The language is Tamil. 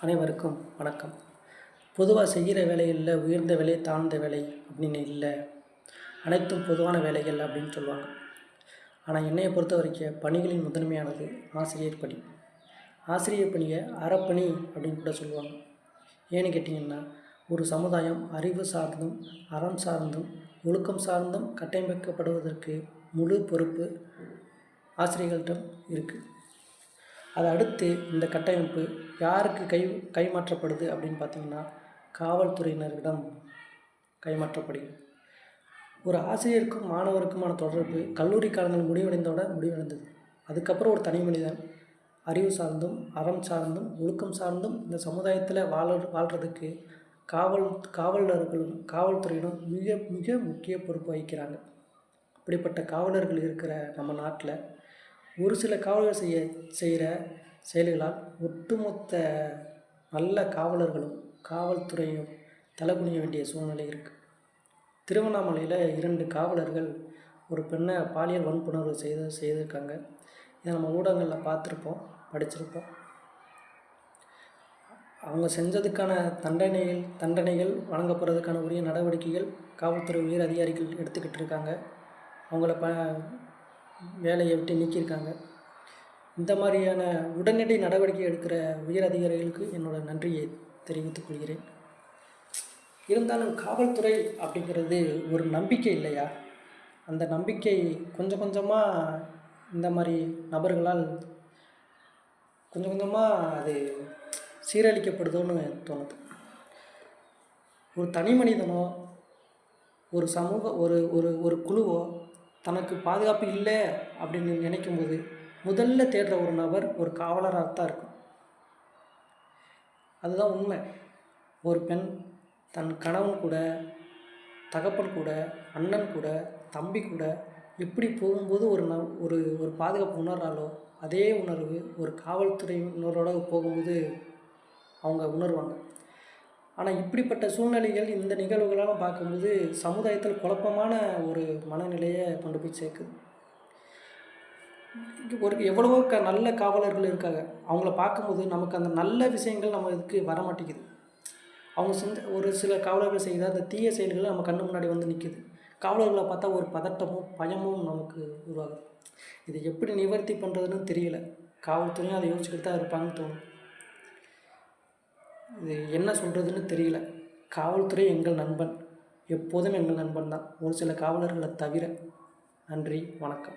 அனைவருக்கும் வணக்கம். பொதுவாக செய்கிற வேலைகளில் உயர்ந்த வேலை தாழ்ந்த வேலை அப்படின்னு இல்லை. அனைத்தும் பொதுவான வேலைகள் அப்படின்னு சொல்லுவாங்க. ஆனால் என்னையை பொறுத்த வரைக்கும் பணிகளின் முதன்மையானது ஆசிரியர் பணி. ஆசிரியர் பணியை அறப்பணி அப்படின்னு கூட சொல்லுவாங்க. ஏன்னு கேட்டிங்கன்னா ஒரு சமுதாயம் அறிவு சார்ந்தும் அறம் சார்ந்தும் ஒழுக்கம் சார்ந்தும் கட்டமைக்கப்படுவதற்கு முழு பொறுப்பு ஆசிரியர்களிடம் இருக்குது அதை அடுத்து இந்த கட்டமைப்பு யாருக்கு கை கைமாற்றப்படுது அப்படின்னு பார்த்தீங்கன்னா காவல்துறையினரிடம் கைமாற்றப்படுகிறது ஒரு ஆசிரியருக்கும் மாணவருக்குமான தொடர்பு கல்லூரி காலங்கள் முடிவடைந்தோட முடிவடைந்தது. அதுக்கப்புறம் ஒரு தனி மனிதன் அறிவு சார்ந்தும் அறம் சார்ந்தும் ஒழுக்கம் சார்ந்தும் இந்த சமுதாயத்தில் வாழ வாழ்கிறதுக்கு காவல் காவலர்களும் காவல்துறையினரும் மிக மிக முக்கிய பொறுப்பு வகிக்கிறாங்க. அப்படிப்பட்ட காவலர்கள் இருக்கிற நம்ம நாட்டில் ஒரு சில காவலர்கள் செய்ய செய்கிற செயல்களால் ஒட்டுமொத்த நல்ல காவலர்களும் காவல்துறையும் தலைகுனிய வேண்டிய சூழ்நிலை இருக்குது திருவண்ணாமலையில் இரண்டு காவலர்கள் ஒரு பெண்ணை பாலியல் வன்புணர்வு செய்து செய்திருக்காங்க. இதை நம்ம ஊடகங்களில் பார்த்துருப்போம் படிச்சிருப்போம். அவங்க செஞ்சதுக்கான தண்டனைகள் தண்டனைகள் வழங்கப்படுறதுக்கான உரிய நடவடிக்கைகள் காவல்துறை உயர் அதிகாரிகள் எடுத்துக்கிட்டு இருக்காங்க அவங்கள ப வேலையை விட்டு நீக்கியிருக்காங்க. இந்த மாதிரியான உடனடி நடவடிக்கை எடுக்கிற உயர் அதிகாரிகளுக்கு என்னோட நன்றியை தெரிவித்துக் கொள்கிறேன். இருந்தாலும் காவல்துறை அப்படிங்கிறது ஒரு நம்பிக்கை இல்லையா? அந்த நம்பிக்கை கொஞ்சம் கொஞ்சமாக இந்த மாதிரி நபர்களால் கொஞ்சம் கொஞ்சமாக அது சீரழிக்கப்படுதோன்னு தோணுது. ஒரு தனி மனிதனோ ஒரு சமூக ஒரு ஒரு ஒரு குழுவோ தனக்கு பாதுகாப்பு இல்லை அப்படின்னு நினைக்கும்போது முதல்ல தேடுற ஒரு நபர் ஒரு காவலராக தான் இருக்கும். அதுதான் உண்மை. ஒரு பெண் தன் கணவன் கூட தகப்பன் கூட அண்ணன் கூட தம்பி கூட எப்படி போகும்போது ஒரு ந ஒரு ஒரு பாதுகாப்பு உணர்றாலோ அதே உணர்வு ஒரு காவல்துறையினரோட போகும்போது அவங்க உணர்வாங்க. ஆனால் இப்படிப்பட்ட சூழ்நிலைகள் இந்த நிகழ்வுகளெல்லாம் பார்க்கும்போது சமுதாயத்தில் குழப்பமான ஒரு மனநிலையை கொண்டு போய் சேர்க்குது. ஒரு எவ்வளவோ க நல்ல காவலர்கள் இருக்காங்க. அவங்கள பார்க்கும்போது நமக்கு அந்த நல்ல விஷயங்கள் நம்ம இதுக்கு வர மாட்டேங்குது. அவங்க செஞ்ச ஒரு சில காவலர்கள் செய்த அந்த தீய செயல்கள் நம்ம கண்ணு முன்னாடி வந்து நிற்குது காவலர்களை பார்த்தா ஒரு பதட்டமும் பயமும் நமக்கு உருவாகுது. இதை எப்படி நிவர்த்தி பண்ணுறதுன்னு தெரியல. காவல்துறையும் அதை யோசிச்சுக்கிட்டு தான் இருப்பாங்கன்னு தோணும் இது என்ன சொல்கிறதுன்னு தெரியல. காவல்துறை எங்கள் நண்பன். எப்போதும் எங்கள் நண்பன் தான் ஒரு சில காவலர்களை தவிர நன்றி வணக்கம்.